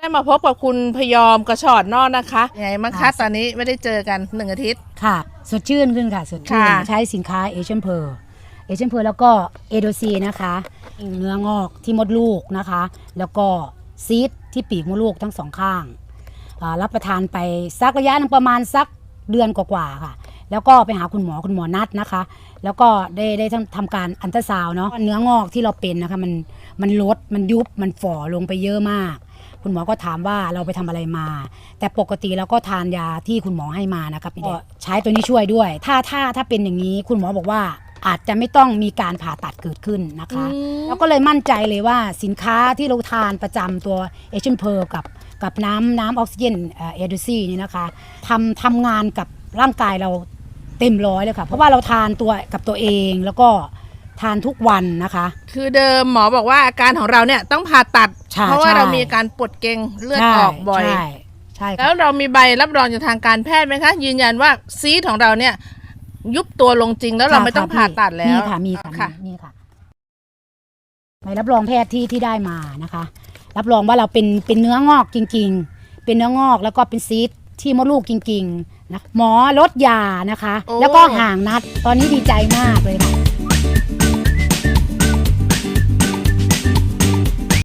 ได้มาพบกับคุณพยอมกระชอดนอกนะคะยังไงมั้งคะค่ะตอนนี้ไม่ได้เจอกันหนึ่งอาทิตย์ ค่ะ สดชื่นขึ้นค่ะ สดชื่น ค่ะใช้สินค้าเอเชียนเพอร์เอเชียนเพอร์แล้วก็เอโดซีนะคะ เนื้องอกที่มดลูกนะคะ แล้วก็ซีดที่ปีกมดลูกทั้งสองข้างอ่ารับประทานไปสักระยะหนึงประมาณสักเดือนกว่าๆค่ะ แล้วก็ไปหาคุณหมอคุณหมอนัดนะคะ แล้วก็ได้ได้ทำทำการอันตราซาวน์เนาะเนื้องอกที่เราเป็นนะคะมันมันลดมันยุบมันฝ่อลงไปเยอะมาก คุณหมอก็ถามว่าเราไปทำอะไรมา แต่ปกติเราก็ทานยาที่คุณหมอให้มานะครับก็ใช้ตัวนี้ช่วยด้วย ถ้าถ้าถ้าเป็นอย่างนี้คุณหมอบอกว่าอาจจะไม่ต้องมีการผ่าตัดเกิดขึ้นนะคะเราก็เลยมั่นใจเลยว่าสินค้าที่เราทานประจำตัวเอช n นเพลกับกับน้ำน้ำออกซิเจนเอเดซี่นี่นะคะทำทำงานกับร่างกายเราเต็มร้อยเลยค่ะ เพราะว่าเราทานตัวกับตัวเองแล้วก็ ทานทุกวันนะคะ คือเดิมหมอบอกว่าอาการของเราเนี่ยต้องผ่าตัด ใช่เพราะว่าใช่ เรามีอาการปวดเกร็งเลือดใช่ออกบ่อย ใช่ใช่แล้ค่ะวเรามีใบรับรองจากทางการแพทย์ไหมคะ ยืนยันว่าซีสของเราเนี่ย ยุบตัวลงจริงแล้วเราไม่ต้องผ่าตัดแล้ว มีค่ะ มีค่ะค่ะ มีมีค่ะใบรับรองแพทย์ที่ที่ได้มานะคะ รับรองว่าเราเป็นเป็นเนื้องอกจริง ๆ เป็นเนื้องอกแล้วก็เป็นซีสที่มดลูกจริง ๆ นะหมอลดยานะคะแล้วก็ห่างนัดตอนนี้ดีใจมากเลยค่ะ